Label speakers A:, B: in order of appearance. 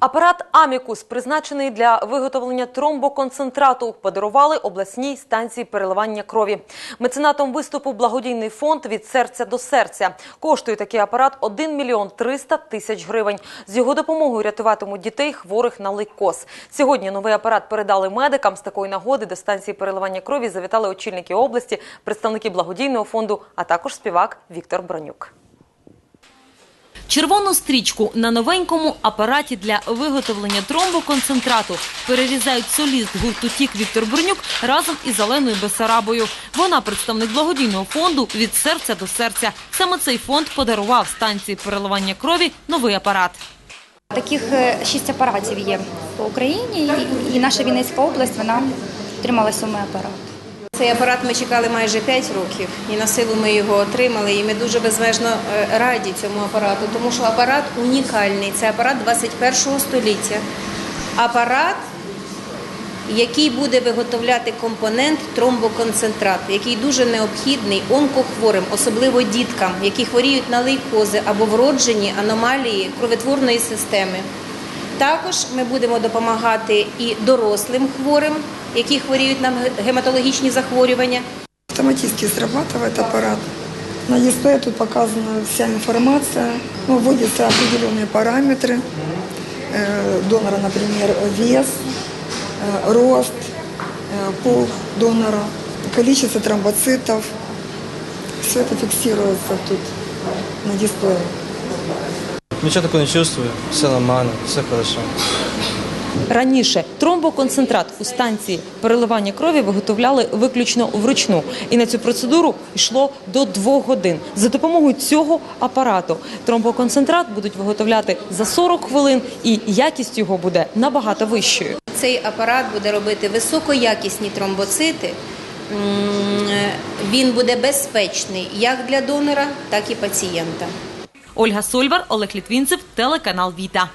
A: Апарат Амікус, призначений для виготовлення тромбоконцентрату, подарували обласній станції переливання крові. Меценатом виступу благодійний фонд від серця до серця. Коштує такий апарат 1 мільйон 300 тисяч гривень. З його допомогою рятуватимуть дітей хворих на лейкоз. Сьогодні новий апарат передали медикам. З такої нагоди до станції переливання крові завітали очільники області, представники благодійного фонду, а також співак Віктор Бронюк. Червону стрічку на новенькому апараті для виготовлення тромбоконцентрату перерізають соліст гурту Тік Віктор Бронюк разом із Оленою Бесарабою. Вона представник благодійного фонду від серця до серця. Саме цей фонд подарував станції переливання крові новий апарат.
B: Таких е, шість апаратів є по Україні, і- і наша Вінницька область вона отримала сьомий апарат.
C: Цей апарат ми чекали майже 5 років, і на силу ми його отримали. І ми дуже безмежно е, раді цьому апарату, тому що апарат унікальний. Це апарат 21 століття. Апарат, який буде виготовляти компонент тромбоконцентрат, який дуже необхідний онкохворим, особливо діткам, які хворіють на лейкози або вроджені аномалії кровотворної системи. Також ми будемо допомагати і дорослим хворим, які хворіють на гематологічні захворювання.
D: Автоматически срабатывает аппарат. На дисплее тут показана вся информация, ну, вводятся определенные параметры э, донора, например, вес, э, рост, э, пол донора, количество тромбоцитов. Все это фиксируется тут на дисплее.
E: Ничего такого не чувствую, все нормально, все хорошо.
A: Раніше тромбоконцентрат у станції переливання крові виготовляли виключно вручну, і на цю процедуру йшло до двох годин. За допомогою цього апарату тромбоконцентрат будуть виготовляти за 40 хвилин, і якість його буде набагато вищою.
C: Цей апарат буде робити високоякісні тромбоцити. Він буде безпечний як для донора, так і пацієнта.
A: Ольга Сольвар, Олег Літвінцев, телеканал Віта.